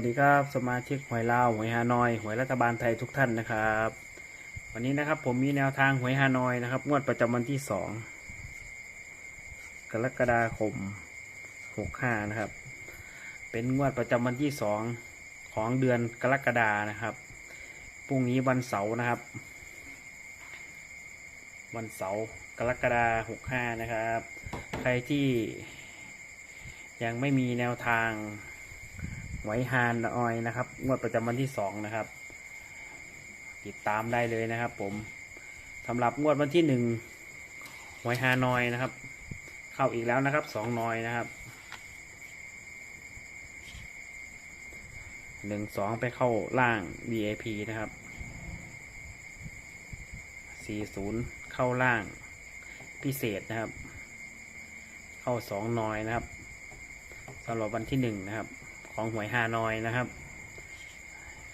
วัสดีครับ สมาชิกหวยลาวหวยฮานอยหวยรัฐบาลไทยทุกท่านนะครับ วันนี้นะครับผมมีแนวทางหวยฮานอยนะครับ งวดประจำวันที่สองกรกฎาคมหกห้านะครับ เป็นงวดประจำวันที่สองของเดือนกรกฎานะครับพรุ่งนี้วันเสาร์นะครับ วันเสาร์กรกฎาหกห้านะครับ ใครที่ยังไม่มีแนวทาง หวยฮานออยนะครับ งวดประจำวันที่สองนะครับ ติดตามได้เลยนะครับ ผมสำหรับงวดวันที่หนึ่งหวยฮานอยนะครับ เข้าอีกแล้วนะครับสองนอยนะครับหนึ่งสองไปเข้าล่าง VIP นะครับสี่ศูนย์เข้าล่างพิเศษนะครับ เข้าสองนอยนะครับสำหรับวันที่หนึ่งนะครับ ของหวยฮานอยนะครับ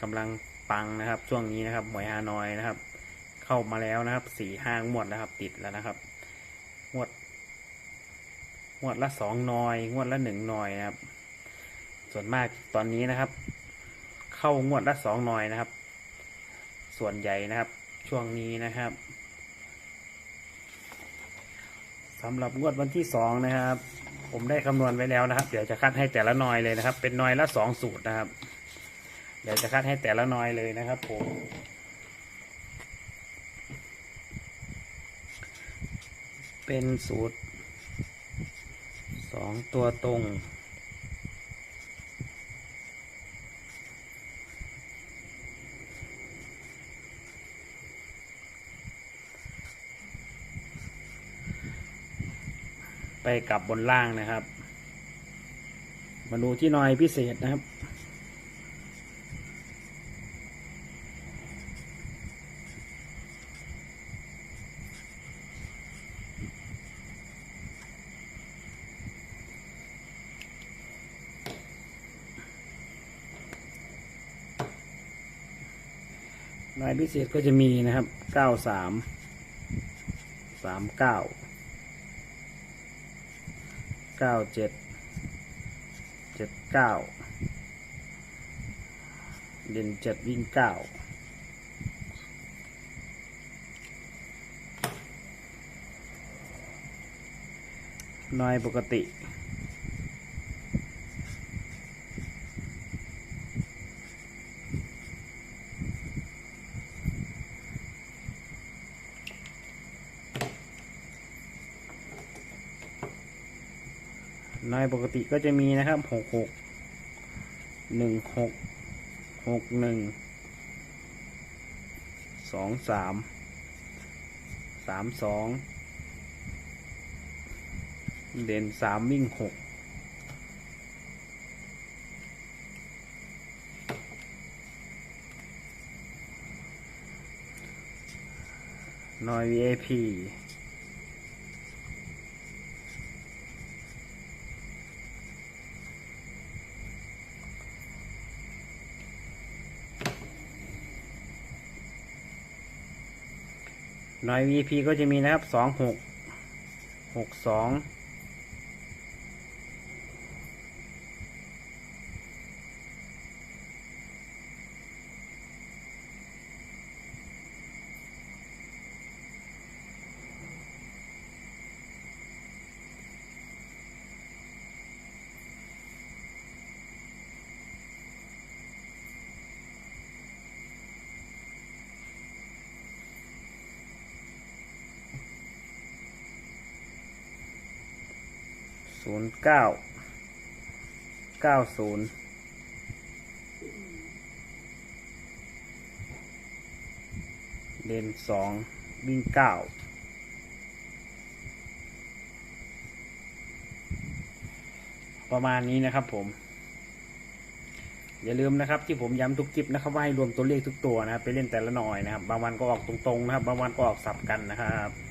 กำลังปังนะครับ ช่วงนี้นะครับหวยฮานอยนะครับ เข้ามาแล้วนะครับสี่ห้างวดนะครับ ติดแล้วนะครับงวดงวดละสองนอยงวดละหนึ่งนอยนะครับ ส่วนมากตอนนี้นะครับ เข้างวดละสองนอยนะครับ ส่วนใหญ่นะครับ ช่วงนี้นะครับสำหรับงวดวันที่สองนะครับ ผมได้คำนวณไว้แล้วนะครับ เดี๋ยวจะคัดให้แต่ละนอยเลยนะครับ เป็นนอยละสองสูตรนะครับ เดี๋ยวจะคัดให้แต่ละนอยเลยนะครับ ผม เป็นสูตรสองตัวตรง ไปกลับบนล่างนะครับ มาดูที่นอยพิเศษนะครับนายพิเศษก็จะมีนะครับเก้าสามสามเก้า เก้าเจ็ดเจ็ดเก้าเด่นเจ็ดวิ่งเก้าน้อยปกติ น้อยปกติก็จะมีนะครับหกหกหนึ่งหกหกหนึ่งสองสามสามสองเด่นสามวิ่งหกน้อย VIP น้อย VP ก็จะมีนะครับสองหกหกสอง ศูนย์เก้าเก้าศูนย์เด่นสองวิ่งเก้าประมาณนี้นะครับผม อย่าลืมนะครับที่ผมย้ำทุกคลิปนะครับว่าให้รวมตัวเลขทุกตัวนะครับไปเล่นแต่ละหน่อยนะครับ บางวันก็ออกตรงๆนะครับ บางวันก็ออกสับกันนะครับ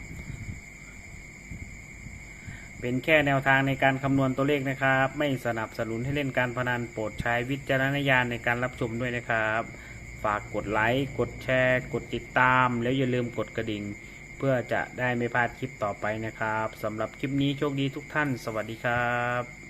เป็นแค่แนวทางในการคำนวณตัวเลขนะครับ ไม่สนับสนุนให้เล่นการพนันโปรดใช้วิจารณญาณในการรับชมด้วยนะครับ ฝากกดไลค์ กดแชร์ กดติดตาม แล้วอย่าลืมกดกระดิ่ง เพื่อจะได้ไม่พลาดคลิปต่อไปนะครับสำหรับคลิปนี้โชคดีทุกท่าน สวัสดีครับ